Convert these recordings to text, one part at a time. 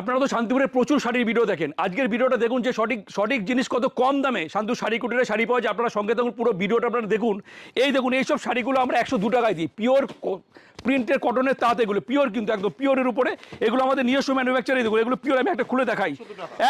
আপনারা তো শান্তিপুরে প্রচুর শাড়ির ভিডিও দেখেন। আজকের ভিডিওটা দেখুন যে সঠিক সঠিক জিনিস কত কম দামে শান্তু শাড়ি কুটিরে শাড়ি পাওয়া যায়। আপনারা সঙ্গে দেখুন পুরো ভিডিওটা আপনারা দেখুন। এই দেখুন, এইসব শাড়িগুলো আমরা একশো দু টাকায় দিই। পিওর প্রিন্টের কটনের তাঁত এগুলো পিওর কিন্তু একদম পিওরের উপরে। এগুলো আমাদের নিজস্ব ম্যানুফ্যাকচারে দেখুন এগুলো পিওর আমি একটা খুলে দেখাই।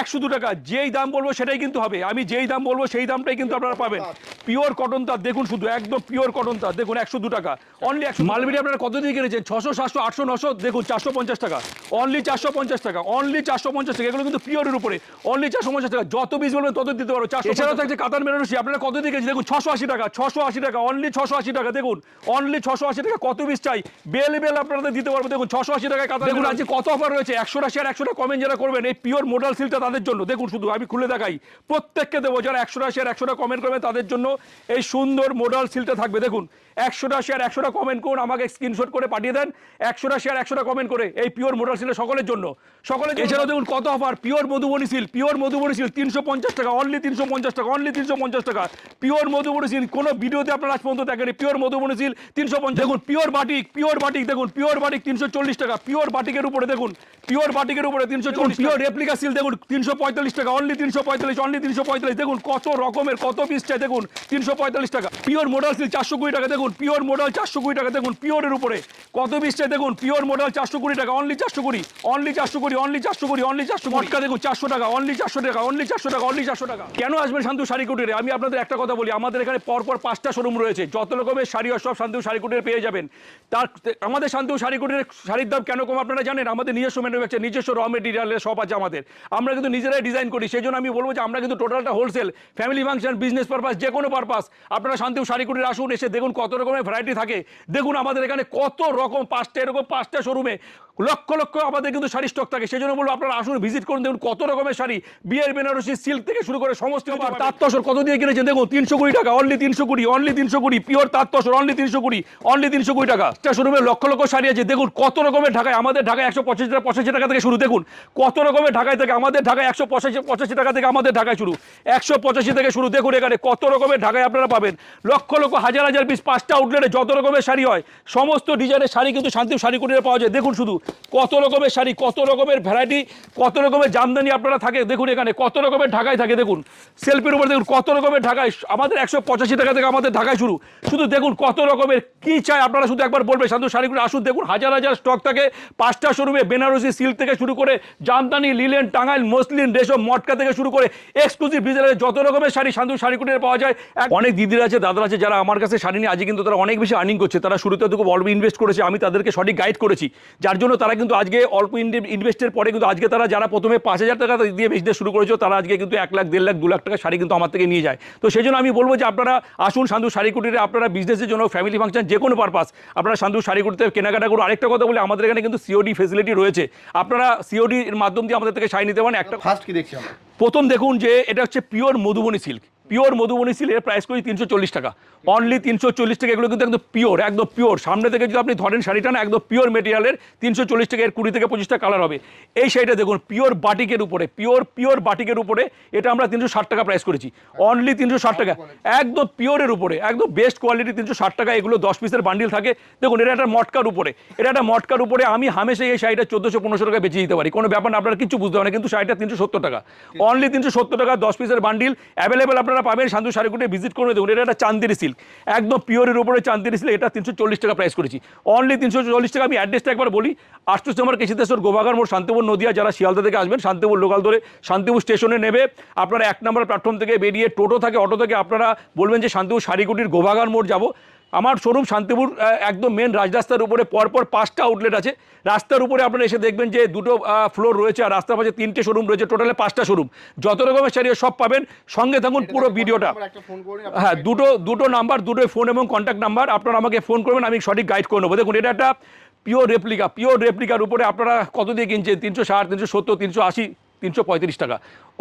একশো দু টাকা। যেই দাম বলব সেটাই কিন্তু হবে। আমি যেই দাম বলব সেই দামটাই কিন্তু আপনারা পাবেন। পিওর কটন তাঁত দেখুন শুধু একদম পিওর কটন তাঁত দেখুন একশো দু টাকা। অনলি একশো মালবিড়ি আপনারা কত দিয়ে কিনেছেন? ছশো সাতশো আটশো নশো? দেখুন চারশো পঞ্চাশ টাকা। অনলি চারশো পঞ্চাশ টাকা অনলি চারশো পঞ্চাশ টাকা। এগুলো কিন্তু পিওরের উপরে। অনলি চারশো পঞ্চাশ টাকা। যত পিস বলবেন তত দিতে পারো চারশো এছাড়াও থাকছে কাতার বেনারসি। আপনারা কত দিয়ে কিনেছেন? দেখুন ছশো আশি টাকা ছশো আশি টাকা অনলি ছশো আশি টাকা। দেখুন অনলি ছশো আশি টাকা। কত পিস চাই? বেল বেল আপনাদের দিতে পারব। দেখুন ছশো আশি টাকায় কাতার দেখুন আজকে কত অফার রয়েছে? একশো আশি আর একশো টাকা কমেন্ট যারা করবেন এই পিওর মোডাল সিলটা তাদের জন্য। দেখুন শুধু আমি খুলে দেখাই। প্রত্যেককে দেবো যারা একশো আশি আর একশো টাকা কমেন্ট করবে তাদের জন্য এই সুন্দর মোডাল সিলটা থাকবে। দেখুন একশোটা শেয়ার একশোটা কমেন্ট করুন আমাকে স্ক্রিনশট করে পাঠিয়ে দেন। একশোটা শেয়ার একশোটা কমেন্ট করে এই পিওর মোডাল সিলটা সকলের জন্য। সকলের এছাড়াও দেখুন কত offer pure Madhubani silk pure Madhubani silk তিনশো পঞ্চাশ টাকা অনলি তিনশো পঞ্চাশ টাকা অনলি তিনশো পঞ্চাশ টাকা। পিওর মধুবনী সিল কোনো ভিডিওতে আপনারা আজ পর্যন্ত দেখেনি পিওর মধুবনী সিল তিনশো পঞ্চাশ দেখুন পিওর বাটিক পিওর বাটিক দেখুন পিওর বাটিক তিনশো চল্লিশ টাকা পিওর বাটিকের উপরে দেখুন পিওর বাটিকের উপরে তিনশো চল্লিশ পিওর রেপ্লিকা সিল দেখুন তিনশো পঁয়তাল্লিশ টাকা অনলি তিনশো পঁয়তাল্লিশ অনলি তিনশো পঁয়তাল্লিশ। দেখুন কত রকমের কত পিস চাই দেখুন তিনশো পঁয়তাল্লিশ টাকা। পিওর মোডাল সিল চারশো কুড়ি টাকা দেখুন পিওর মোডাল চারশো কুড়ি টাকা দেখুন পিওরের উপরে। কত পিস চাই দেখুন পিওর মোডাল চারশো কুড়ি টাকা অনলি চারশো কুড়ি অনলি চারশো কুড়ি অনলি চারশো কুড়ি অনলি চারশো মটকা দেখুন চারশো টাকা অনলি চারশো টাকা অনলি চারশো টাকা অনলি চারশো টাকা। কেন আসবেন শান্তু শাড়ি কুটিরে আমি আপনাদের একটা কথা বলি আমাদের এখানে পরপর পাঁচটা শোরুম রয়েছে। যত রকমের শাড়ি হয় সব শান্তু শাড়ি কুটিরে পেয়ে যাবেন। তার আমাদের শান্তু শাড়ি কুটিরে শাড়ির দাম কেন কম আপনারা জানেন? আমাদের নিজস্ব ম্যানুফ্যাকচার নিজস্ব র মেটেরিয়ালের সব আছে আমাদের। আমরা কিন্তু নিজেরাই ডিজাইন করি সেই জন্য আমি বলব যে আমরা কিন্তু টোটালটা wholesale family function business purpose যে কোনো পারপাস আপনারা শান্তি শাড়ি কুটির আসুন এসে দেখুন কত রকমের ভ্যারাইটি থাকে। দেখুন আমাদের এখানে কত রকম পাঁচটা এরকম পাঁচটা শোরুমে লক্ষ লক্ষ আমাদের কিন্তু শাড়ি স্টক থাকে। সেই জন্য বলব আপনারা আসুন ভিজিট করুন দেখুন কত রকমের শাড়ি। বিয়ের বেনারসি সিল্ক থেকে শুরু করে সমস্ত তাঁত তসর কত দিয়ে কিনেছেন? দেখুন তিনশো কুড়ি টাকা অনলি তিনশো কুড়ি অনলি তিনশো কুড়ি পিওর তাঁত তসর অনলি তিনশো কুড়ি অনলি তিনশো কুড়ি টাকা। একটা শোরুমে লক্ষ লক্ষ শাড়ি আছে। দেখুন, কত রকমের ঢাকায়, আমাদের ঢাকায় একশো পঁচাশি টাকা পঁচাশি টাকা থেকে শুরু। দেখুন, কত রকমের ঢাকায় থেকে আমাদের ঢাকায় একশো পঁচাশি পঁচাশি টাকা থেকে আমাদের ঢাকায় শুরু। একশো পঁচাশি থেকে শুরু। দেখুন এখানে কত রকমের ঢাকায় আপনারা পাবেন। লক্ষ লক্ষ, হাজার হাজার পিস পাঁচটা আউটলেটে যত রকমের শাড়ি হয়, সমস্ত ডিজাইনের শাড়ি কিন্তু শান্তি শাড়ি কুটিরে পাওয়া যায়। দেখুন শুধু, কত রকমের শাড়ি, কত রকমের ভ্যারাইটি কত রকমের জামদানি আপনারা থাকে। দেখুন এখানে কত রকমের ঢাকায় থাকে। দেখুন সেলফির উপর দেখুন, কত রকমের ঢাকায়, আমাদের একশো পঁচাশি টাকা থেকে আমাদের ঢাকায় শুরু। শুধু দেখুন কত রকমের, কি চাই আপনারা শুধু একবার বলবেন। শান্তু শাড়িগুলো আসুন দেখুন, হাজার হাজার স্টক থাকে। পাঁচটা শোরুমে বেনারসি সিল্ক থেকে শুরু করে জামদানি লিলেন টাঙ্গাইল, মসলিন, রেশম, মটকা থেকে শুরু করে এক্সক্লুসিভ ডিজাইনের যত রকমের শাড়ি শান্তু শাড়ি কুটিরে পাওয়া যায়। অনেক দিদিরা আছে, দাদারা আছে, যারা আমার কাছে শাড়ি নিয়ে আজকে কিন্তু তারা অনেক বেশি আর্নিং করছে। তারা শুরুতে তো খুব অল্প ইনভেস্ট করেছে, আমি তাদেরকে সঠিক গাইড করেছি। যার জন্য তারা কিন্তু আজকে অল্প ইনভেস্টের পরে কিন্তু আজকে তারা যারা প্রথমে পাঁচ হাজার টাকা দিয়ে বিজনেস শুরু করেছে, তারা আজকে কিন্তু এক লাখ, দেড় লাখ, দু লাখ টাকা শাড়ি কিন্তু আমার থেকে নিয়ে যায়। তো সেই জন্য আমি বলব যে আপনারা আসুন সান্ধু শাড়ি কুটিরে আপনারা বিজনেসের জন্য ফ্যামিলি ফাংশন যে কোনো পারপাস আপনারা সান্ধু শাড়ি করতে কেনাকাটা করুন। আরেকটা কথা বলি আমাদের এখানে কিন্তু সিওডি ফেসিলিটি রয়েছে। আপনারা সিওডির মাধ্যম দিয়ে আমাদের থেকে শাড়ি নিতে পারেন। একটা ফার্স্ট কি দেখছি আমরা? প্রথম দেখুন যে এটা হচ্ছে pure Madhubani silk pure Madhubani সিল্কের প্রাইস করি তিনশো চল্লিশ টাকা। অনলি তিনশো চল্লিশ টাকা এগুলো কিন্তু একদম পিওর একদম পিওর সামনে থেকে যদি আপনি ধরেন শাড়িটা না একদম পিওর মেটেরিয়ালের তিনশো চল্লিশ টাকা এর কুড়ি থেকে পঁচিশটা কালার হবে। এই শাড়িটা দেখুন পিওর বাটিকের উপরে পিওর পিওর বাটিকের উপরে এটা আমরা তিনশো ষাট টাকা প্রাইস করেছি। অনলি তিনশো ষাট টাকা। একদম পিওরের উপরে একদম বেস্ট কোয়ালিটি তিনশো ষাট টাকা এগুলো দশ পিসের বান্ডিল থাকে। দেখুন এটা একটা মটকার উপরে। এটা একটা মটকার উপরে আমি হামেশা এই শাড়িটা চোদ্দোশো পনেরোশো টাকা বেঁচে দিতে পারি। কোনো ব্যাপার না আপনারা কিছু বুঝতে পারেন না কিন্তু শাড়িটা তিনশো সত্তর টাকা। অনলি তিনশো সত্তর টাকা দশ পিসের বান্ডিল অ্যাভেলেবেল আপনারা পাবেন শান্তু শাড়িগুটি ভিজিট করে দেখুন, এটা একটা চান্দির সিল্ক একদম পিওরের উপরে চান্দির সিল্ক এটা তিনশো চল্লিশ টাকা প্রাইস করেছি। অনলি তিনশো চল্লিশ টাকা, আমি অ্যাড্রেসটা একবার বলি আটশো নম্বর কেশিদেশ্বর গোবাগার মোড়, শান্তিপুর নদিয়া যারা শিয়ালদা থেকে আসবেন, শান্তিপুর লোকাল ধরে শান্তিপুর স্টেশনে নেবে। আপনারা এক নম্বর প্ল্যাটফর্ম থেকে বেরিয়ে টোটো থাকে, অটো থেকে আপনারা বলবেন যে, শান্তিপুর শাড়িগুটির গোবাগার মোড় যাব। আমার শোরুম শান্তিপুর একদম মেন রাজরাস্তার উপরে, পরপর পাঁচটা আউটলেট আছে। রাস্তার উপরে আপনারা এসে দেখবেন যে দুটো ফ্লোর রয়েছে আর রাস্তার পাশে তিনটে শোরুম রয়েছে টোটালে পাঁচটা শোরুম যত রকমের শাড়ি সব পাবেন, সঙ্গে থাকুন পুরো ভিডিওটা। হ্যাঁ দুটো দুটো নাম্বার দুটোই ফোন এবং কন্ট্যাক্ট নাম্বার আপনারা আমাকে ফোন করবেন, আমি সঠিক গাইড করে নেব। দেখুন, এটা একটা পিওর রেপ্লিকা পিওর রেপ্লিকার উপরে আপনারা কত দিয়ে কিনছেন? তিনশো ষাট, তিনশো সত্তর, তিনশো আশি। তিনশো পঁয়ত্রিশ টাকা।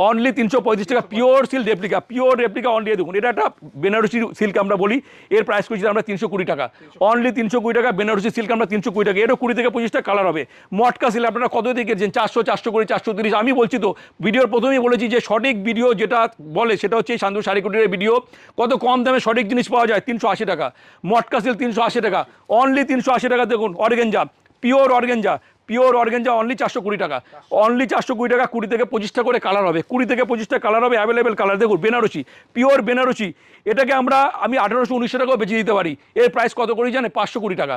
অনলি তিনশো পঁয়ত্রিশ টাকা pure silk replica pure replica only দেখুন। এটা একটা বেনারসি সিল্ক আমরা বলি, এর প্রাইস করছি আমরা তিনশো কুড়ি টাকা। অনলি তিনশো কুড়ি টাকা বেনারসি সিল্ক আমরা তিনশো কুড়ি টাকা। এরও কুড়ি থেকে পঁচিশটা কালার হবে। মটকা সিল্ক আপনারা কত দিয়ে কিনছেন চারশো চারশো কুড়ি, চারশো তিরিশ। আমি বলছি তো, ভিডিওর প্রথমেই বলেছি যে সঠিক ভিডিও যেটা বলে, সেটা হচ্ছে শান্তু শাড়িকুটির ভিডিও কত কম দামে সঠিক জিনিস পাওয়া যায়? তিনশো আশি টাকা। মটকা সিল্ক তিনশো আশি টাকা। অনলি তিনশো আশি টাকা দেখুন organza pure organza pure organza only চারশো কুড়ি টাকা। অনলি চারশো কুড়ি টাকা কুড়ি থেকে পঁচিশটা করে কালার হবে। কুড়ি থেকে পঁচিশটা কালার হবে অ্যাভেলেবেল কালার দেখুন বেনারসি পিওর বেনারসি। এটাকে আমরা আমি আঠারোশো উনিশশো টাকাও বেঁচে দিতে পারি। এর প্রাইস কত করে জানে পাঁচশো কুড়ি টাকা।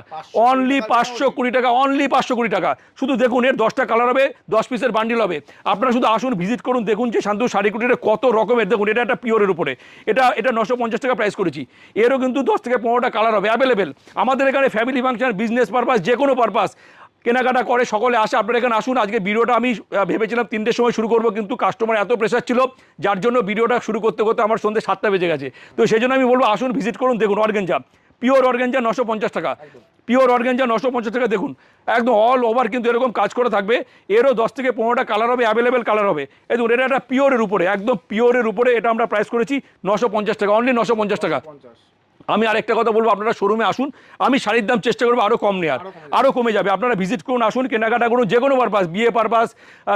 অনলি পাঁচশো কুড়ি টাকা অনলি পাঁচশো কুড়ি টাকা। শুধু দেখুন এর দশটা কালার হবে দশ পিসের বান্ডিল হবে। আপনারা শুধু আসুন ভিজিট করুন দেখুন যে শান্তু শাড়ি কুটিরে কত রকমের দেখুন এটা একটা পিওরের উপরে। এটা এটা নশো পঞ্চাশ টাকা প্রাইস করেছি। এরও কিন্তু দশ থেকে পনেরোটা কালার হবে অ্যাভেলেবেল আমাদের এখানে ফ্যামিলি ফাংশন বিজনেস পারপাস যে কোনো পারপাস কেনাকাটা করে, সকলে আসে। আপনারা এখানে আসুন। আজকে ভিডিওটা আমি ভেবেছিলাম তিনটের সময় শুরু করব, কিন্তু কাস্টমার এত প্রেশার ছিল, যার জন্য ভিডিওটা শুরু করতে করতে আমার সন্ধ্যে সাতটা বেজে গেছে। তো সেই জন্য আমি বলব, আসুন ভিজিট করুন, দেখুন অর্গেঞ্জা পিওর অর্গেঞ্জা নশো পঞ্চাশ টাকা। পিওর অর্গেঞ্জা নশো পঞ্চাশ টাকা, দেখুন। একদম অল ওভার কিন্তু এরকম কাজ করে থাকবে। এরও দশ থেকে পনেরোটা কালার হবে অ্যাভেলেবেল কালার হবে। এই দেখুন, এটা একটা পিওরের উপরে, একদম পিওরের উপরে এটা আমরা প্রাইস করেছি নশো পঞ্চাশ টাকা অনলি নশো পঞ্চাশ টাকা। পঞ্চাশ আর একটা কথা বলব আপনারা শোরুমে আসুন আমি শাড়ির দাম চেষ্টা করব আরও কম নেওয়ার আরও কমে যাবে। আপনারা ভিজিট করুন আসুন কেনাকাটা করুন যে কোনো পারপাস বিয়ে পারপাস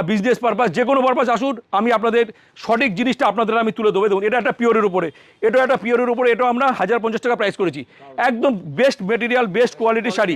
বিজনেস পারপাস যে কোনো পারপাস আসুন আমি আপনাদের সঠিক জিনিসটা আপনাদের আমি তুলে দেবো। দেখুন এটা একটা পিওরের উপরে। এটা একটা পিওরের উপরে এটাও আমরা হাজার পঞ্চাশ টাকা প্রাইস করেছি। একদম বেস্ট মেটেরিয়াল বেস্ট কোয়ালিটির শাড়ি।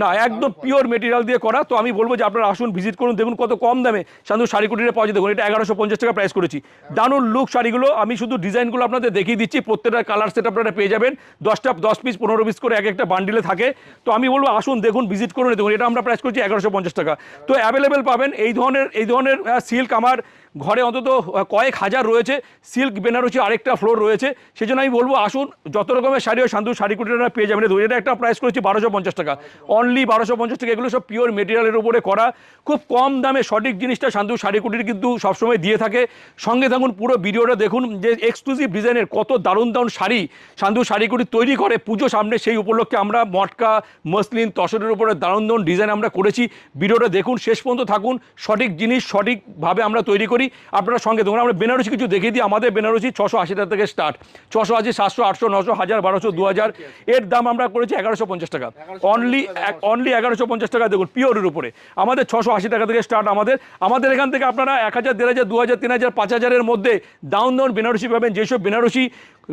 না একদম পিওর মেটেরিয়াল দিয়ে করা। তো আমি বলব যে আপনারা আসুন ভিজিট করুন দেখুন কত কম দামে শান্তু শাড়ি কুটিরে পাওয়া যায়। দেখুন এটা এগারোশো পঞ্চাশ টাকা প্রাইস করেছি। দারুণ লুক শাড়িগুলো আমি শুধু ডিজাইনগুলো আপনাদের দেখিয়ে দিচ্ছি। প্রত্যেকটা কালার সেট আপনারা পেয়ে যাবেন। দশটা, দশ পিস পনেরো পিস করে এক একটা বান্ডিলে থাকে। তো আমি বলব, আসুন, দেখুন ভিজিট করুন দেখুন এটা আমরা প্রাইস করছি এগারোশো পঞ্চাশ টাকা। তো অ্যাভেলেবেল পাবেন। এই ধরনের এই ধরনের সিল্ক আমার ঘরে অন্তত কয়েক হাজার রয়েছে। সিল্ক বেনারসি আরেকটা ফ্লোর রয়েছে। সেই জন্য আমি বলব, আসুন, যত রকমের শাড়ি হয় শান্তু শাড়ি কুটিরা পেয়ে যাবেন। এটা একটা প্রাইস করেছি বারোশো পঞ্চাশ টাকা। অনলি বারোশো পঞ্চাশ টাকা। এগুলো সব পিওর মেটেরিয়ালের উপরে করা। খুব কম দামে সঠিক জিনিসটা শান্তু শাড়ি কুটির কিন্তু সবসময় দিয়ে থাকে। সঙ্গে থাকুন, পুরো ভিডিওটা দেখুন যে এক্সক্লুসিভ ডিজাইনের কত দারুণ দারুণ শাড়ি শান্তু শাড়ি কুটির তৈরি করে। পুজো সামনে সেই উপলক্ষে আমরা মটকা, মসলিন, তসরের উপরে দারুণ দারুণ ডিজাইন আমরা করেছি। ভিডিওটা দেখুন, শেষ পর্যন্ত থাকুন। সঠিক জিনিস সঠিকভাবে আমরা তৈরি করি। আপনারা সঙ্গে দেখুন, আমরা বেনারসি কিছু দেখিয়ে দিই। আমাদের বেনারসি ছশো আশি টাকা থেকে স্টার্ট ছশো আশি, সাতশো, আটশো, নশো, হাজার, বারোশো, দু হাজার। এর দাম আমরা করেছি এগারোশো পঞ্চাশ টাকা। অনলি অনলি এগারোশো পঞ্চাশ টাকা দেখুন, পিওরের উপরে। আমাদের ছশো আশি টাকা থেকে স্টার্ট আমাদের। আমাদের এখান থেকে আপনারা এক হাজার, দেড় হাজার, দু হাজার, তিন হাজার, পাঁচ হাজারের মধ্যে ডাউন ডাউন বেনারসি পাবেন। যেসব বেনারসি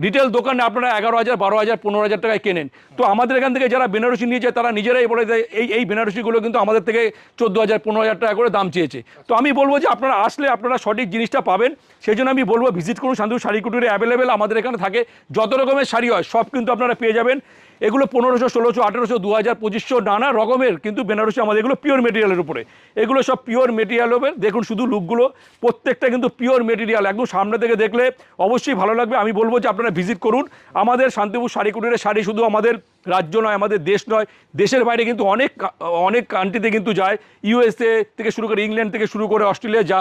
রিটেল দোকানে আপনারা এগারো হাজার, বারো হাজার, পনেরো হাজার টাকায় কেনেন। তো আমাদের এখান থেকে যারা বেনারসি নিয়ে যায় তারা নিজেরাই বলে দেয়, এই এই বেনারসিগুলো কিন্তু আমাদের থেকে চোদ্দ হাজার, পনেরো হাজার টাকা করে দাম চেয়েছে। তো আমি বলব যে আপনারা আসলে আপনারা সঠিক জিনিসটা পাবেন সেই জন্য আমি বলব ভিজিট করুন শান্তু শাড়ি কুটুরে অ্যাভেলেবেল আমাদের এখানে থাকে। যত রকমের শাড়ি হয়, সব কিন্তু আপনারা পেয়ে যাবেন। এগুলো পনেরোশো, ষোলোশো, আঠেরোশো দু হাজার পঁচিশশো নানা রকমের, কিন্তু বেনারসি আমাদের এগুলো পিওর মেটেরিয়ালের উপরে। এগুলো সব পিওর মেটেরিয়াল হবে। দেখুন শুধু লুকগুলো প্রত্যেকটা কিন্তু পিওর মেটেরিয়াল একদম সামনে থেকে দেখলে অবশ্যই ভালো লাগবে। আমি বলব যে আপনারা ভিজিট করুন। আমাদের শান্তিপুর শাড়ি কুটিরের শাড়ি শুধু আমাদের রাজ্য নয়, আমাদের দেশ নয়, দেশের বাইরে কিন্তু অনেক অনেক কান্ট্রিতে কিন্তু যায়। ইউএসএ থেকে শুরু করে ইংল্যান্ড থেকে শুরু করে অস্ট্রেলিয়া যা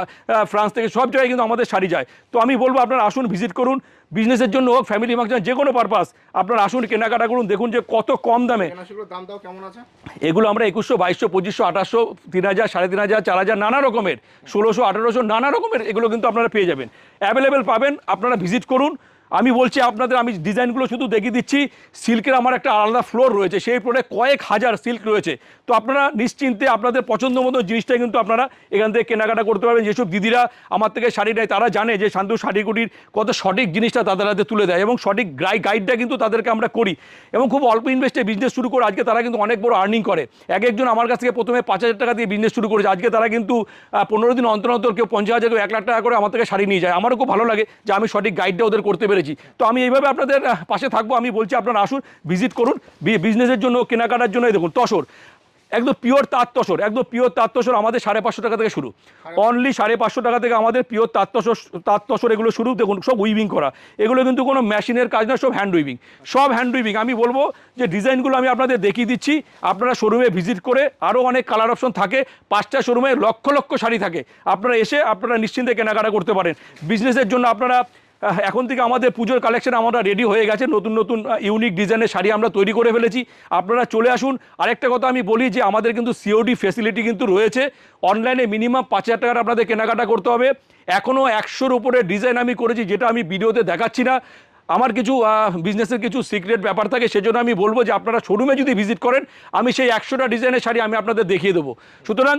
ফ্রান্স থেকে সব জায়গায় কিন্তু আমাদের শাড়ি যায়। তো আমি বলব আপনারা আসুন ভিজিট করুন। বিজনেসের জন্য হোক ফ্যামিলি ফাংশন যে কোনো পারপাস আপনার আসুন কেনাকাটা করুন দেখুন যে কত কম দামে। দাম দাও কেমন আছে? এগুলো আমরা একুশশো বাইশশো পঁচিশশো আঠাশশো তিন হাজার সাড়ে তিন হাজার চার হাজার নানা রকমের ষোলোশো আঠারোশো নানা রকমের এগুলো কিন্তু আপনারা পেয়ে যাবেন। অ্যাভেলেবেল পাবেন আপনারা ভিজিট করুন আমি বলছি আপনাদের, আমি ডিজাইনগুলো শুধু দেখিয়ে দিচ্ছি। সিল্কের আমার একটা আলাদা ফ্লোর রয়েছে, সেই ফ্লোরে কয়েক হাজার সিল্ক রয়েছে। তো আপনারা নিশ্চিন্তে আপনাদের পছন্দ মতো জিনিসটাই কিন্তু আপনারা এখান থেকে কেনাকাটা করতে পারবেন। যেসব দিদিরা আমার থেকে শাড়ি নেয়, তারা জানে যে শান্তু শাড়িগুটির কত সঠিক জিনিসটা তাদের হাতে তুলে দেয় এবং সঠিক গাই গাইডটা কিন্তু তাদেরকে আমরা করি। এবং খুব অল্প ইনভেস্টে বিজনেস শুরু করে, আজকে তারা কিন্তু অনেক বড় আর্নিং করে। এক একজন আমার কাছ থেকে প্রথমে পাঁচ হাজার টাকা দিয়ে বিজনেস শুরু করেছে। আজকে তারা কিন্তু পনেরো দিন অন্তর অন্তর কেউ পঞ্চাশ হাজার, কেউ এক লাখ টাকা করে আমার থেকে শাড়ি নিয়ে যায়। আমারও খুব ভালো লাগে যে আমি সঠিক গাইডটা ওদের করতে পেরেছি। তো আমি এইভাবে আপনাদের পাশে থাকব আমি বলছি আপনারা আসুন ভিজিট করুন বিজনেসের জন্য কেনাকাটার জন্য দেখুন তসর। একদম পিওর তাঁত তসর একদম পিওর তাঁত তসর আমাদের সাড়ে পাঁচশো টাকা থেকে শুরু। অনলি সাড়ে পাঁচশো টাকা থেকে আমাদের পিওর তাঁত তসর তাঁত তসর এগুলো শুরু দেখুন সব উইভিং করা। এগুলো কিন্তু কোনো মেশিনের কাজ না সব হ্যান্ড উইভিং সব হ্যান্ড উইভিং আমি বলব যে ডিজাইনগুলো আমি আপনাদের দেখিয়ে দিচ্ছি। আপনারা শোরুমে ভিজিট করে আরও অনেক কালার অপশন থাকে। পাঁচটা শোরুমে লক্ষ লক্ষ শাড়ি থাকে। আপনারা এসে আপনারা নিশ্চিন্তে কেনাকাটা করতে পারেন। বিজনেসের জন্য আপনারা এখন থেকে আমাদের পুজোর কালেকশন আমরা রেডি হয়ে গেছে। নতুন নতুন ইউনিক ডিজাইনের শাড়ি আমরা তৈরি করে ফেলেছি। আপনারা চলে আসুন। আরেকটা কথা আমি বলি যে, আমাদের কিন্তু সিওডি ফেসিলিটি কিন্তু রয়েছে। অনলাইনে মিনিমাম পাঁচ হাজার টাকার আপনাদের কেনাকাটা করতে হবে। এখনও একশোর উপরে ডিজাইন আমি করেছি, যেটা আমি ভিডিওতে দেখাচ্ছি না। আমার কিছু বিজনেসের কিছু সিক্রেট ব্যাপার থাকে, সেজন্য আমি বলব যে আপনারা শোরুমে যদি ভিজিট করেন, আমি সেই একশোটা ডিজাইনের শাড়ি আমি আপনাদের দেখিয়ে দেবো। সুতরাং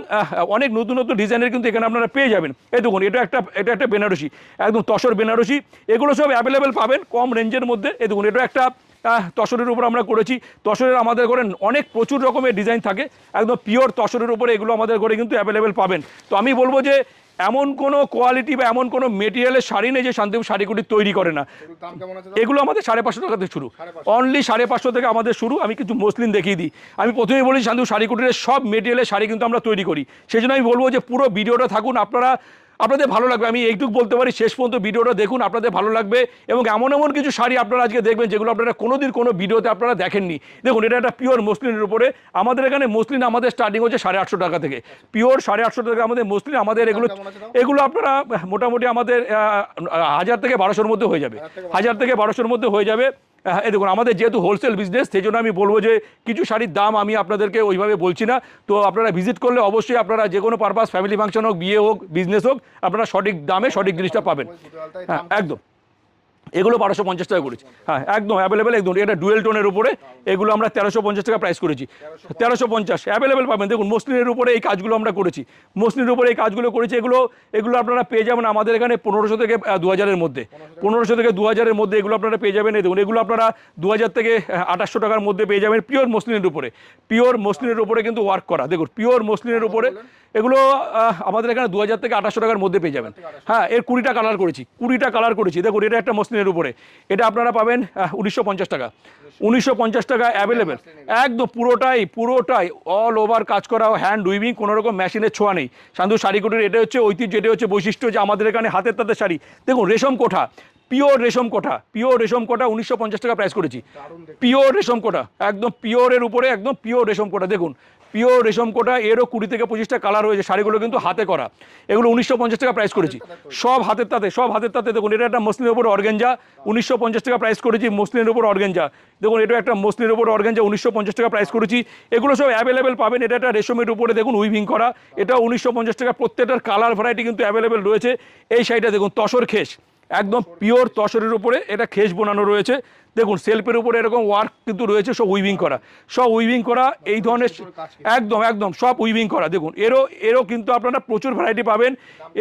অনেক নতুন নতুন ডিজাইনের কিন্তু এখানে আপনারা পেয়ে যাবেন। এই দেখুন, এটা একটা এটা একটা বেনারসি, একদম তসর বেনারসি। এগুলো সব অ্যাভেলেবেল পাবেন, কম রেঞ্জের মধ্যে। এই দেখুন, এটা একটা তসরের উপর আমরা করেছি। তসরের আমাদের ঘরে অনেক প্রচুর রকমের ডিজাইন থাকে। একদম পিওর তসরের উপরে এগুলো আমাদের ঘরে কিন্তু অ্যাভেলেবেল পাবেন। তো আমি বলব যে এমন কোনো কোয়ালিটি বা এমন কোনো মেটেরিয়ালের শাড়ি নেই যে শান্তিপুর শাড়িগুলি তৈরি করে না। এগুলো আমাদের সাড়ে পাঁচশো টাকা থেকে শুরু অনলি সাড়ে পাঁচশো থেকে আমাদের শুরু। আমি কিছু মুসলিম দেখিয়ে দিই। আমি প্রথমেই বলি শান্তিপুর শাড়ি কুটিরের সব মেটেরিয়ালের শাড়ি কিন্তু আমরা তৈরি করি। সেই জন্য আমি বলব যে পুরো ভিডিওটা থাকুন। আপনারা আপনাদের ভালো লাগবে। আমি এইটুকু বলতে পারি শেষ পর্যন্ত ভিডিওটা দেখুন আপনাদের ভালো লাগবে এবং এমন এমন কিছু শাড়ি আপনারা আজকে দেখবেন যেগুলো আপনারা কোনোদিন কোনো ভিডিওতে আপনারা দেখেননি। দেখুন এটা একটা পিওর মসলিনের উপরে। আমাদের এখানে মসলিন আমাদের স্টার্টিং হচ্ছে সাড়ে আটশো টাকা থেকে। পিওর সাড়ে আটশো টাকা আমাদের মসলিন আমাদের এগুলো? এগুলো আপনারা মোটামুটি আমাদের হাজার থেকে বারোশোর মধ্যে হয়ে যাবে। হাজার থেকে বারোশোর মধ্যে হয়ে যাবে। হ্যাঁ, দেখুন আমাদের যেহেতু হোলসেল বিজনেস সেই জন্য আমি বলব যে কিছু শাড়ির দাম আমি আপনাদেরকে ওইভাবে বলছি না। তো আপনারা ভিজিট করলে অবশ্যই আপনারা যে কোনো পারপাস ফ্যামিলি ফাংশন হোক বিয়ে হোক বিজনেস হোক আপনারা সঠিক দামে সঠিক জিনিসটা পাবেন। হ্যাঁ একদম। এগুলো বারোশো পঞ্চাশ টাকা করেছি। হ্যাঁ একদম অ্যাভেলেবেল একদম। এটা ডুয়েল টোনের উপরে এগুলো আমরা তেরোশো পঞ্চাশ টাকা প্রাইস করেছি। তেরোশো পঞ্চাশ অ্যাভেলেবেল পাবেন। দেখুন, মসলিনের উপরে এই কাজগুলো আমরা করেছি। মসলিনের উপরে এই কাজগুলো করেছি, এগুলো এগুলো আপনারা পেয়ে যাবেন আমাদের এখানে পনেরোশো থেকে দু হাজারের মধ্যে। পনেরোশো থেকে দু হাজারের মধ্যে এগুলো আপনারা পেয়ে যাবেন। এই দেখুন, এগুলো আপনারা দু হাজার থেকে আঠাশশো টাকার মধ্যে পেয়ে যাবেন পিওর মসলিনের উপরে। পিওর মসলিনের উপরে কিন্তু ওয়ার্ক করা। দেখুন পিওর মসলিনের উপরে এগুলো আমাদের এখানে দু হাজার থেকে আঠাশশো টাকার মধ্যে পেয়ে যাবেন। হ্যাঁ এর কুড়িটা কালার করেছি। কুড়িটা কালার করেছি। দেখুন, এটা একটা মসলিনের উপরে। এটা আপনারা পাবেন উনিশশো পঞ্চাশ টাকা। উনিশশো পঞ্চাশ টাকা অ্যাভেলেবেল একদম পুরোটাই পুরোটাই অল ওভার কাজ করা হ্যান্ড উইভিং কোনো রকম মেশিনের ছোঁয়া নেই। শান্তু শাড়িকুটির এটা হচ্ছে ঐতিহ্য এটা হচ্ছে বৈশিষ্ট্য যে আমাদের এখানে হাতের তাতে শাড়ি। দেখুন রেশম কোঠা পিওর রেশম কোঠা পিওর রেশম কোঠা উনিশশো পঞ্চাশ টাকা প্রাইস করেছি। পিওর রেশম কোটা একদম পিওরের উপরে একদম পিওর রেশম কোটা দেখুন পিওর রেশম কোটা, এরও কুড়ি থেকে পঁচিশটা কালার রয়েছে, শাড়িগুলো কিন্তু হাতে করা। এগুলো উনিশশো পঞ্চাশ টাকা প্রাইস করেছি। সব হাতের তাতে, সব হাতের তাতে দেখুন, এটা একটা মসলিনের উপর অর্গেঞ্জা, উনিশশো পঞ্চাশ টাকা প্রাইস করেছি মসলিনের উপর অর্গেঞ্জা। দেখুন, এটা একটা মসলিনের উপর অর্গেঞ্জা, উনিশশো পঞ্চাশ টাকা প্রাইস করেছি। এগুলো সব অ্যাভেলেবেল পাবেন, এটা একটা রেশমের উপরে দেখুন উইভিং করা। এটা উনিশশো পঞ্চাশ টাকা, প্রত্যেকটার কালার ভ্যারাইটি কিন্তু অ্যাভেলেবেল রয়েছে। এই শাড়িটা দেখুন, তসর খেস। একদম পিওর তসরের উপরে এটা খেস বোনানো রয়েছে। দেখুন সেলফের উপরে এরকম ওয়ার্ক কিন্তু রয়েছে সব উইভিং করা। সব উইভিং করা এই ধরনের একদম একদম সব উইভিং করা। দেখুন এরও এরও কিন্তু আপনারা প্রচুর ভ্যারাইটি পাবেন।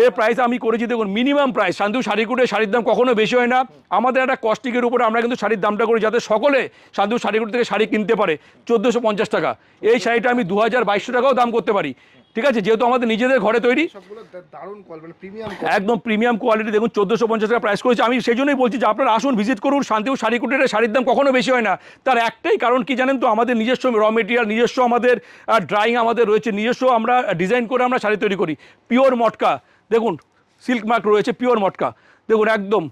এর প্রাইস আমি করেছি দেখুন মিনিমাম প্রাইস শান্তু শাড়ি কুটে শাড়ির দাম কখনো বেশি হয় না। আমাদের একটা কস্টিকের উপরে আমরা কিন্তু শাড়ির দামটা করি যাতে সকলে শান্তু শাড়ি কুটে থেকে শাড়ি কিনতে পারে। চোদ্দোশো পঞ্চাশ টাকা। এই শাড়িটা আমি দু হাজার বাইশশো টাকাও দাম করতে পারি। ঠিক আছে? যেহেতু আমাদের নিজেদের ঘরে তৈরি। মানে একদম প্রিমিয়াম কোয়ালিটি দেখুন চোদ্দোশো পঞ্চাশ টাকা প্রাইস করেছে। আমি সেই জন্যই বলছি যে আপনারা আসুন ভিজিট করুন। শান্তিপুর শাড়ি কুটিরের শাড়ির দাম কখনো বেশি হয় না। তার একটাই কারণ কি জানেন তো? আমাদের নিজস্ব র মেটেরিয়াল নিজস্ব আমাদের ড্রাইং আমাদের রয়েছে। নিজস্ব আমরা ডিজাইন করে আমরা শাড়ি তৈরি করি। পিওর মটকা দেখুন সিল্ক মার্ক রয়েছে পিওর মটকা। দেখুন একদম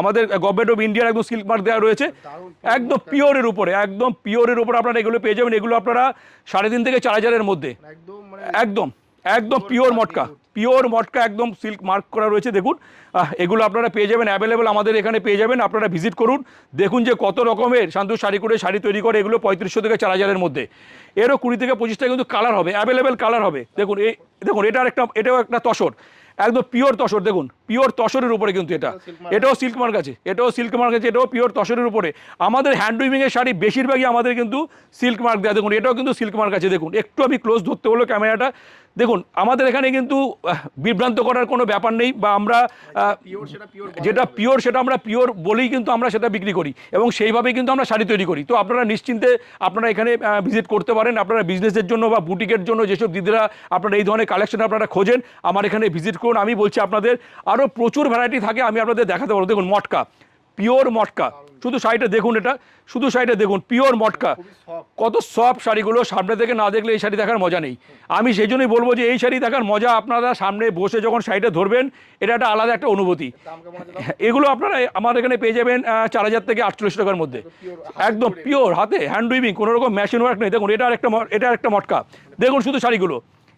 আমাদের গভর্নমেন্ট অফ ইন্ডিয়ার একদম সিল্ক মার্ক দেওয়া রয়েছে। একদম পিওরের উপরে একদম পিওরের উপরে আপনারা এগুলো পেয়ে যাবেন। এগুলো আপনারা সাড়ে তিন থেকে চার হাজারের মধ্যে। একদম মানে একদম পিওর মটকা। পিওর মটকা একদম সিল্ক মার্ক করা রয়েছে দেখুন। এগুলো আপনারা পেয়ে যাবেন অ্যাভেলেবেল আমাদের এখানে পেয়ে যাবেন। আপনারা ভিজিট করুন দেখুন যে কত রকমের শান্তু শাড়ি করে শাড়ি তৈরি করে এগুলো পঁয়ত্রিশশো থেকে চার হাজারের মধ্যে। এরও কুড়ি থেকে পঁচিশটা কিন্তু কালার হবে অ্যাভেলেবেল কালার হবে। দেখুন এই দেখুন এটার একটা এটাও একটা তসর। একদম পিওর তসর দেখুন পিওর তসরের উপরে কিন্তু এটা। এটাও সিল্ক মার্ক আছে। এটাও সিল্ক মার্ক আছে এটাও পিওর তসরের উপরে। আমাদের হ্যান্ড উইভিংয়ের শাড়ি বেশিরভাগই আমাদের কিন্তু সিল্ক মার্ক দেওয়া দেখুন এটাও কিন্তু সিল্ক মার্ক আছে দেখুন। একটু আমি ক্লোজ ধরতে হলো ক্যামেরাটা দেখুন আমাদের এখানে কিন্তু বিভ্রান্ত করার কোনো ব্যাপার নেই বা আমরা পিওর যেটা পিওর সেটা আমরা পিওর বলেই কিন্তু আমরা সেটা বিক্রি করি এবং সেইভাবেই কিন্তু আমরা শাড়ি তৈরি করি। তো আপনারা নিশ্চিন্তে আপনারা এখানে ভিজিট করতে পারেন। আপনারা বিজনেসের জন্য বা বুটিকের জন্য যেসব দিদিরা আপনারা এই ধরনের কালেকশন আপনারা খোঁজেন আমার এখানে ভিজিট করুন। আমি বলছি আপনাদের আরও প্রচুর ভ্যারাইটি থাকে আমি আপনাদের দেখাতে পারব। দেখুন মটকা। পিওর মটকা। শুধু শাড়িটা দেখুন এটা শুধু শাড়িটা দেখুন পিওর মটকা। কত সব শাড়িগুলো সামনে থেকে না দেখলে এই শাড়ি দেখার মজা নেই। আমি সেই জন্যই বলব যে এই শাড়ি দেখার মজা আপনারা সামনে বসে যখন শাড়িটা ধরবেন এটা একটা আলাদা একটা অনুভূতি। এগুলো আপনারা আমার এখানে পেয়ে যাবেন চার হাজার থেকে আটচল্লিশ টাকার মধ্যে। একদম পিওর হাতে হ্যান্ড উইভিং কোনো রকম মেশিন ওয়ার্ক নেই। দেখুন এটা একটা এটা একটা মটকা। দেখুন শুধু শাড়িগুলো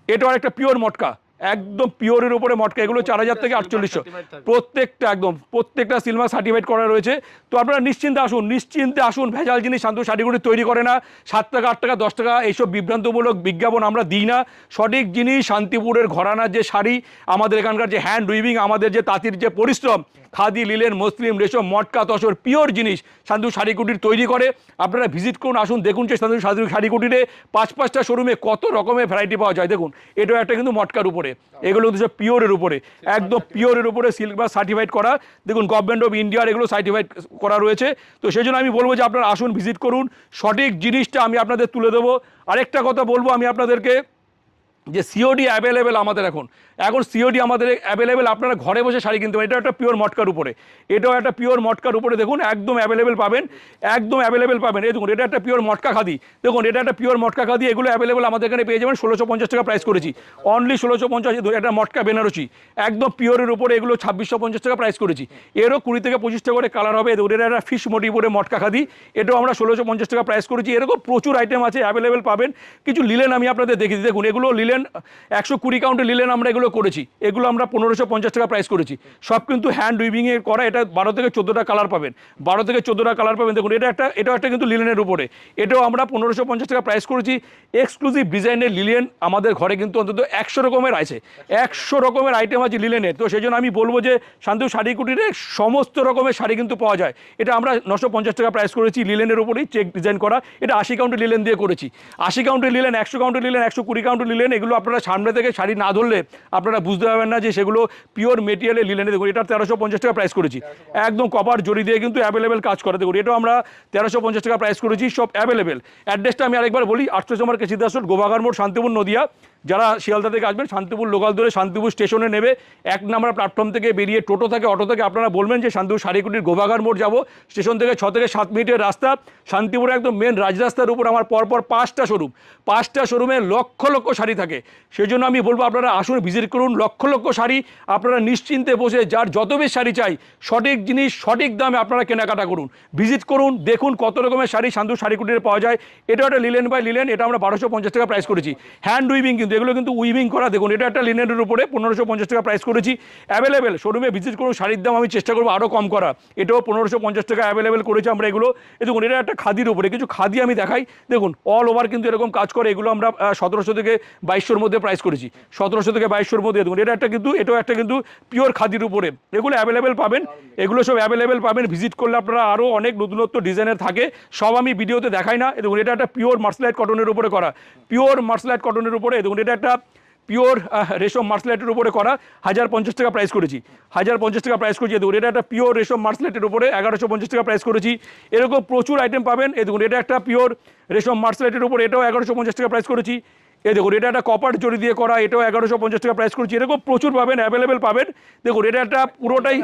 এটাও একটা পিওর মটকা। একদম পিওরের উপরে মটকা এগুলো চার হাজার থেকে আটচল্লিশশো। প্রত্যেকটা একদম প্রত্যেকটা সিলভার সার্টিফাইড করা রয়েছে। তো আপনারা নিশ্চিন্তে আসুন নিশ্চিন্তে আসুন ভেজাল জিনিস শান্ত শাড়িগুলি তৈরি করে না। সাত টাকা আট টাকা দশ টাকা এইসব বিভ্রান্তমূলক বিজ্ঞাপন আমরা দিই না। সঠিক জিনিস শান্তিপুরের ঘরানার যে শাড়ি আমাদের এখানকার যে হ্যান্ড উইভিং আমাদের যে তাঁতির যে পরিশ্রম খাদি লিলেন মুসলিম রেশম মটকা তসর পিওর জিনিস শান্তু শাড়ি কুটির তৈরি করে। আপনারা ভিজিট করুন আসুন দেখুন যে শান্তু শাড়ি শাড়ি কুটিরে পাঁচ পাঁচটা শোরুমে কত রকমের ভ্যারাইটি পাওয়া যায়। দেখুন এটাও একটা কিন্তু মটকার উপরে। এগুলো হচ্ছে সব পিওরের উপরে। একদম পিওরের উপরে সিল্ক বা সার্টিফাইড করা। দেখুন গভর্নমেন্ট অফ ইন্ডিয়ার এগুলো সার্টিফাইড করা রয়েছে। তো সেই জন্য আমি বলব যে আপনারা আসুন ভিজিট করুন। সঠিক জিনিসটা আমি আপনাদের তুলে দেবো। আরেকটা কথা বলব আমি আপনাদেরকে। যে সিওডি অ্যাভেলেবেল আমাদের এখন। এখন সিওডি আমাদের অ্যাভেলেবেল আপনারা ঘরে বসে শাড়ি কিনতে পারেন। এটা একটা পিওর মটকার উপরে। এটাও একটা পিওর মটকার উপরে দেখুন, একদম অ্যাভেলেবেল পাবেন, একদম অ্যাভেলেবেল পাবেন। এই দেখুন, এটা একটা পিওর মটকা খাদি। দেখুন, এটা একটা পিওর মটকা খাদি, এগুলো অ্যাভেলেবেল আমাদের এখানে পেয়ে যাবেন। ষোলোশো পঞ্চাশ টাকা প্রাইস করেছি। অনলি ষোলোশো পঞ্চাশ একটা মটকা বেনারসি। একদম পিওরের উপরে এগুলো ছাব্বিশশো পঞ্চাশ টাকা প্রাইস করেছি। এরও কুড়ি থেকে পঁচিশ টাকা করে কালার হবে। এটা একটা ফিশ মোটিভ করে মটকা খাদি। এটাও আমরা ষোলোশো পঞ্চাশ টাকা প্রাইস করেছি। এরকম প্রচুর আইটেম আছে অ্যাভেলেবেল পাবেন। কিছু লিলেন আমি আপনাদের দেখে দিই। দেখুন, এগুলো লিলেন একশো কুড়ি কাউন্টে লিলেন আমরা এগুলো করেছি। এগুলো আমরা পনেরোশো পঞ্চাশ টাকা প্রাইস করেছি। সব কিন্তু হ্যান্ড উইভিংয়ে করা, এটা বারো থেকে চোদ্দোটা কালার পাবেন। বারো থেকে চোদ্দোটা কালার পাবেন। দেখুন, এটা একটা, এটাও একটা কিন্তু লিলেনের উপরে। এটাও আমরা পনেরোশো পঞ্চাশ টাকা প্রাইস করেছি। এক্সক্লুসিভ ডিজাইনের লিলেন আমাদের ঘরে কিন্তু অন্তত একশো রকমের আছে। একশো রকমের আইটেম আছে লিলেনের তো সেই জন্য আমি বলব যে শান্তি শাড়ি কুটিরে সমস্ত রকমের শাড়ি কিন্তু পাওয়া যায়। এটা আমরা নশো পঞ্চাশ টাকা প্রাইস করেছি লিলেনের উপরেই চেক ডিজাইন করা। এটা আশি কাউন্টের লিলেন দিয়ে করেছি। আশি কাউন্টের লিলেন একশো কাউন্টের লিলেন একশো কুড়ি কাউন্টের লিলেন এগুলো আপনারা সামনে থেকে শাড়ি না ধরলে আপনারা বুঝতে পারবেন না যে সেগুলো পিওর মেটেরিয়ালে লিলেনে দেখুন, এটা তেরোশো পঞ্চাশ টাকা প্রাইস করেছি। একদম কপার জড়ি দিয়ে কিন্তু অ্যাভেলেবেল কাজ করে। দেখুন, এটাও আমরা তেরোশো পঞ্চাশ টাকা প্রাইস করেছি, সব অ্যাভেলেবেল অ্যাড্রেসটা আমি আরেকবার বলি, আটশো নম্বর কেসিদাস গোবাগার মোড়, শান্তিপুর, নদিয়া। যারা শিয়ালদা থেকে আসবেন, শান্তিপুর লোকাল ধরে শান্তিপুর স্টেশনে নেবে। এক নাম্বার প্ল্যাটফর্ম থেকে বেরিয়ে টোটো থেকে, অটো থেকে। আপনারা বলবেন যে শান্তিপুর শাড়িকুটির গোবাগার মোড় যাব। স্টেশন থেকে ছ থেকে সাত মিনিটের রাস্তা। শান্তিপুরে একদম মেন রাজরাস্তার উপর আমার পরপর পাঁচটা শোরুম পাঁচটা শোরুমে লক্ষ লক্ষ শাড়ি থাকে। সেই জন্য আমি বলব আপনারা আসুন ভিজিট করুন, লক্ষ লক্ষ শাড়ি। আপনারা নিশ্চিন্তে বসে যার যত বেশি শাড়ি চাই, সঠিক জিনিস, সঠিক দামে আপনারা কেনাকাটা করুন। ভিজিট করুন, দেখুন কত রকমের শাড়ি শান্তু শাড়ি কুটিরে পাওয়া যায়। এটা একটা লিলেন বাই লিলেন এটা আমরা বারোশো পঞ্চাশ টাকা প্রাইস করেছি। হ্যান্ড উইভিং কিন্তু এগুলো কিন্তু উইভিং করা, দেখুন, এটা একটা লিনেনের উপরে পনেরোশো পঞ্চাশ টাকা প্রাইস করেছি। অ্যাভেলেবেল শোরুমে ভিজিট করুন, শাড়ির দাম আমি চেষ্টা করব আরও কম করা এটাও পনেরোশো পঞ্চাশ টাকা অ্যাভেলেবেল করেছি আমরা এগুলো। দেখুন, এটা একটা খাদির উপরে, কিছু খাদি আমি দেখাই। দেখুন অল ওভার কিন্তু এরকম কাজ করে, এগুলো আমরা সতেরোশো থেকে বাইশশোর মধ্যে প্রাইস করেছি। সতেরোশো থেকে বাইশশোর মধ্যে, দেখুন, এটা একটা কিন্তু, এটাও একটা কিন্তু পিওর খাদির উপরে। এগুলো অ্যাভেলেবেল পাবেন, এগুলো সব অ্যাভেলেবেল পাবেন। ভিজিট করলে আপনারা আরও অনেক নতুনত্ব ডিজাইনের থাকে। সব আমি ভিডিওতে দেখাই না। দেখুন, এটা একটা পিওর মার্সলাইট কটনের উপরে করা। পিওর মার্সলাইট কটনের উপরে দেখুন এটা একটা পিওর রেশম মার্সলেটের উপরে করা, হাজার পঞ্চাশ টাকা প্রাইস করেছি। হাজার পঞ্চাশ টাকা প্রাইস করেছি, দেখুন, এটা একটা পিওর রেশম মার্সলেটের উপরে এগারোশো পঞ্চাশ টাকা প্রাইস করেছি। এরকম প্রচুর আইটেম পাবেন এই দেখুন, এটা একটা পিওর রেশম মার্সলেটের উপরে এটাও এগারোশো পঞ্চাশ টাকা প্রাইস করেছি। এই দেখুন এটা একটা কপার জড়ি দিয়ে করা এটাও এগারোশো পঞ্চাশ টাকা প্রাইস করছি। এরকম প্রচুর পাবেন অ্যাভেলেবেল পাবেন। দেখুন এটা একটা পুরোটাই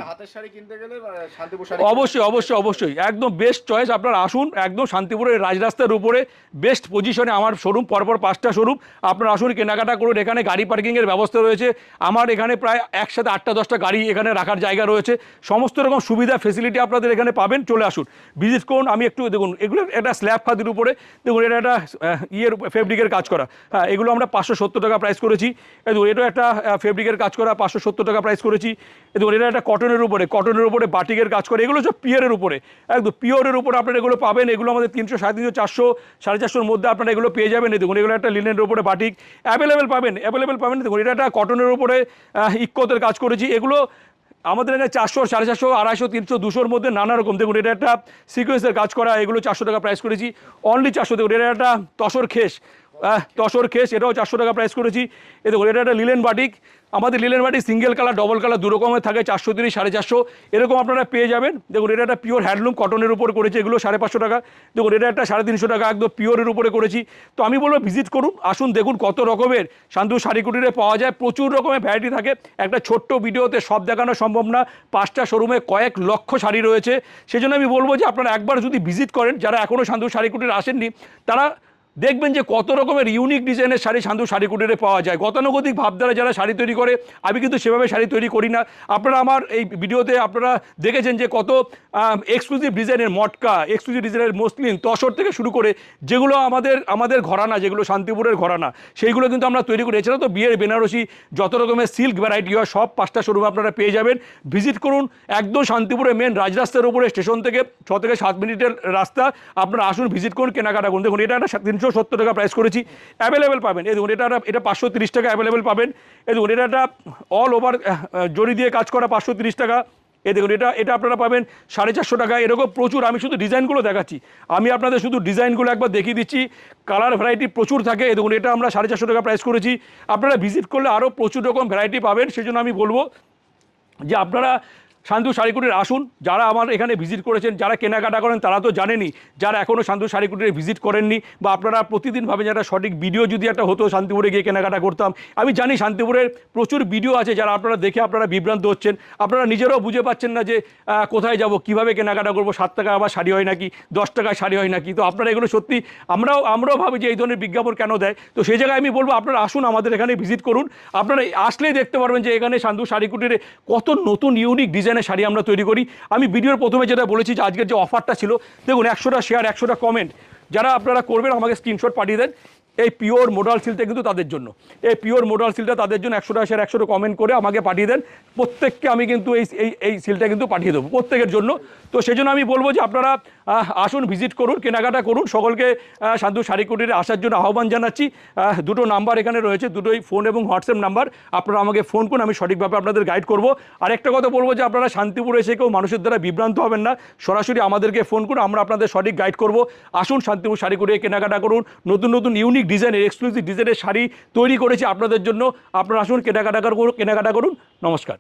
অবশ্যই অবশ্যই অবশ্যই। একদম বেস্ট চয়েস আপনার আসুন একদম শান্তিপুরের রাজরাস্তার উপরে বেস্ট পজিশনে আমার শোরুম পরপর পাঁচটা শোরুম আপনার আসুন কেনাকাটা করুন এখানে গাড়ি পার্কিংয়ের ব্যবস্থা রয়েছে। আমার এখানে প্রায় একসাথে আটটা দশটা গাড়ি এখানে রাখার জায়গা রয়েছে। সমস্ত রকম সুবিধা ফেসিলিটি আপনাদের এখানে পাবেন চলে আসুন। ভিজিট করুন আমি একটু দেখুন এগুলো একটা স্ল্যাব খাদির উপরে। দেখুন এটা একটা ইয়ের ফেব্রিকের কাজ করা। হ্যাঁ এগুলো আমরা পাঁচশো সত্তর টাকা প্রাইস করেছি। এই এটাও একটা ফেব্রিকের কাজ করা, পাঁচশো সত্তর টাকা প্রাইস করেছি। দেখুন, এটা একটা কটনের উপরে কটনের উপরে বাটিকের কাজ করে, এগুলো সব পিওরের উপরে। একদম পিওরের উপরে আপনারা এগুলো পাবেন, এগুলো আমাদের তিনশো, সাড়ে তিনশো, চারশো, সাড়ে চারশোর মধ্যে আপনারা এগুলো পেয়ে যাবেন। দেখুন, এগুলো একটা লিনের উপরে বাটিক অ্যাভেলেবেল পাবেন অ্যাভেলেবেল পাবেন দেখুন, এটা একটা কটনের উপরে ইক্কতের কাজ করেছি। এগুলো আমাদের এখানে চারশো, সাড়ে চারশো, আড়াইশো, তিনশো, দুশোর মধ্যে নানা রকম। দেখুন, এটা একটা সিকোয়েন্সের কাজ করা, এগুলো চারশো টাকা প্রাইস করেছি। অনলি চারশো, দেখুন, এটা একটা তসর খেস। তসর খেস এটাও চারশো টাকা প্রাইস করেছি। এ দেখুন, এটা একটা লিলেন বাটিক আমাদের linen batik single colour double colour দু রকমের থাকে, চারশো তিরিশ, সাড়ে চারশো। এরকম আপনারা পেয়ে যাবেন। দেখুন, এটা একটা পিওর হ্যান্ডলুম কটনের উপর করেছি, এগুলো সাড়ে পাঁচশো টাকা। দেখুন, এটা একটা সাড়ে তিনশো টাকা, একদম পিওরের উপরে করেছি। তো আমি বলব ভিজিট করুন, আসুন, দেখুন কত রকমের। শান্তু শাড়ি কুটিরে পাওয়া যায়, প্রচুর রকমের ভ্যারাইটি থাকে। একটা ছোট্ট ভিডিওতে সব দেখানো সম্ভব না। পাঁচটা শোরুমে কয়েক লক্ষ শাড়ি রয়েছে। সেই জন্য আমি বলব যে, আপনারা একবার যদি ভিজিট করেন, যারা এখনও শান্তু শাড়ি কুটিরে আসেননি, তারা দেখবেন যে কত রকমের ইউনিক ডিজাইনের শাড়ি শান্তু শাড়ি কুটিরে পাওয়া যায়। গতানুগতিক ভাবধারা যারা শাড়ি তৈরি করে, আমি কিন্তু সেভাবে শাড়ি তৈরি করি না। আপনারা আমার এই ভিডিওতে আপনারা দেখেছেন যে কত এক্সক্লুসিভ ডিজাইনের মটকা এক্সক্লুসিভ ডিজাইনের মসলিন, তসর থেকে শুরু করে যেগুলো আমাদের আমাদের ঘরানা, যেগুলো শান্তিপুরের ঘরানা, সেইগুলো কিন্তু আমরা তৈরি করি। এছাড়া তো বিয়ের বেনারসি যত রকমের সিল্ক ভ্যারাইটি হয়, সব পাঁচটা শোরুম আপনারা পেয়ে যাবেন। ভিজিট করুন, একদম শান্তিপুরের মেন রাজরাস্তার উপরে স্টেশন থেকে ছ থেকে সাত মিনিটের রাস্তা। আপনারা আসুন ভিজিট করুন, কেনাকাটা করুন। দেখুন, এটা একটা তিনশো সত্তর টাকা প্রাইস করেছি। অ্যাভেলেবেল পাবেন। এই দেখুন এটা এটা পাঁচশো তিরিশ টাকা অ্যাভেলেবেল পাবেন। এই দেখুন এটা একটা অল ওভার জড়ি দিয়ে কাজ করা পাঁচশো তিরিশ টাকা। এ দেখুন, এটা এটা আপনারা পাবেন সাড়ে চারশো টাকা। এরকম প্রচুর, আমি শুধু ডিজাইনগুলো দেখাচ্ছি। আমি আপনাদের শুধু ডিজাইনগুলো একবার দেখিয়ে দিচ্ছি। কালার ভ্যারাইটি প্রচুর থাকে। এ দেখুন, এটা আমরা সাড়ে চারশো টাকা প্রাইস করেছি। আপনারা ভিজিট করলে আরও প্রচুর রকম ভ্যারাইটি পাবেন। সেই জন্য আমি বলব যে আপনারা শান্তু শাড়িকুটির আসুন, যারা আমার এখানে ভিজিট করেছেন, যারা কেনাকাটা করেন, তারা তো জানেনি যারা এখনও শান্তু শাড়িকুটির ভিজিট করেননি, বা আপনারা প্রতিদিন ভাবেন যে একটা সঠিক ভিডিও যদি একটা হতো, শান্তিপুরে গিয়ে কেনাকাটা করতাম। আমি জানি শান্তিপুরের প্রচুর ভিডিও আছে, যারা আপনারা দেখে আপনারা বিভ্রান্ত হচ্ছেন। আপনারা নিজেরাও বুঝে পাচ্ছেন না যে কোথায় যাব, কীভাবে কেনাকাটা করব, সাত টাকা আবার শাড়ি হয় নাকি, দশ টাকায় শাড়ি হয় নাকি? তো আপনারা এগুলো সত্যি, আমরাও আমরাও ভাবি যে এই ধরনের বিজ্ঞাপন কেন দেয়? তো সেই জায়গায় আমি বলব, আপনারা আসুন, আমাদের এখানে ভিজিট করুন। আপনারা আসলেই দেখতে পারবেন যে এখানে শান্তু শাড়িকুটিরে কত নতুন ইউনিক ডিজাইনের শাড়ি আমরা তৈরি করি। আমি ভিডিওর প্রথমে যেটা বলেছি যে আজকের যে অফারটা ছিল, দেখুন, একশোটা শেয়ার একশোটা কমেন্ট যারা আপনারা করবেন, আমাকে স্ক্রিনশট পাঠিয়ে দেন। এই পিওর মোডাল সিলটা কিন্তু তাদের জন্য। এই পিওর মোডাল সিলটা তাদের জন্য একশোটা শেয়ার একশোটা কমেন্ট করে আমাকে পাঠিয়ে দেন। প্রত্যেককে আমি কিন্তু এই এই সিলটা কিন্তু পাঠিয়ে দেবো, প্রত্যেকের জন্য। তো সেই জন্য আমি বলব যে আপনারা আসুন ভিজিট করুন, কেনাকাটা করুন। সকলকে শান্তু শাড়ি কুটিরে আসার জন্য আহ্বান জানাচ্ছি। দুটো নাম্বার এখানে রয়েছে, দুটোই ফোন এবং হোয়াটসঅ্যাপ নাম্বার আপনারা আমাকে ফোন করুন, আমি সঠিকভাবে আপনাদের গাইড করব। আর একটা কথা বলব যে, আপনারা শান্তিপুর এসে কেউ মানুষের দ্বারা বিভ্রান্ত হবেন না। সরাসরি আমাদেরকে ফোন করুন, আমরা আপনাদের সঠিক গাইড করব। আসুন, শান্তিপুর শাড়ি কুটিরে কেনাকাটা করুন। নতুন নতুন ইউনিক ডিজাইনের এক্সক্লুসিভ ডিজাইনের শাড়ি তৈরি করেছি আপনাদের জন্য। আপনারা আসুন, কেনাকাটা করুন কেনাকাটা করুন। নমস্কার।